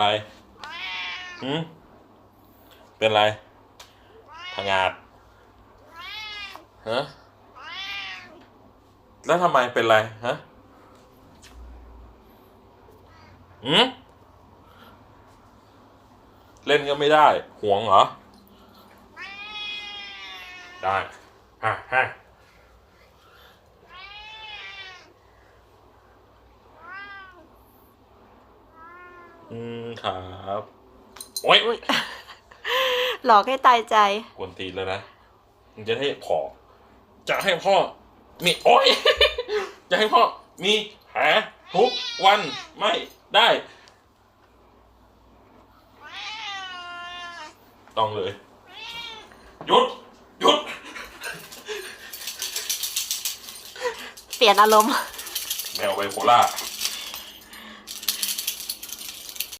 อะไรหืมเป็นไรพังาดฮะ แล้วทำไมเป็นไรฮะหืมเล่นก็ไม่ได้ ห่วงเหรอ ได้ฮ่าฮ่า อืมครับโอ๊ยอุ๊ยหลอกให้ตายใจ กวนตีนแล้วนะมึงจะให้พ่อจะให้พ่อมีโอ๊ยจะให้พ่อมีหาทุกวันไม่ได้ ต้องเลย หยุด หยุด เปลี่ยนอารมณ์แมวไบโพล่า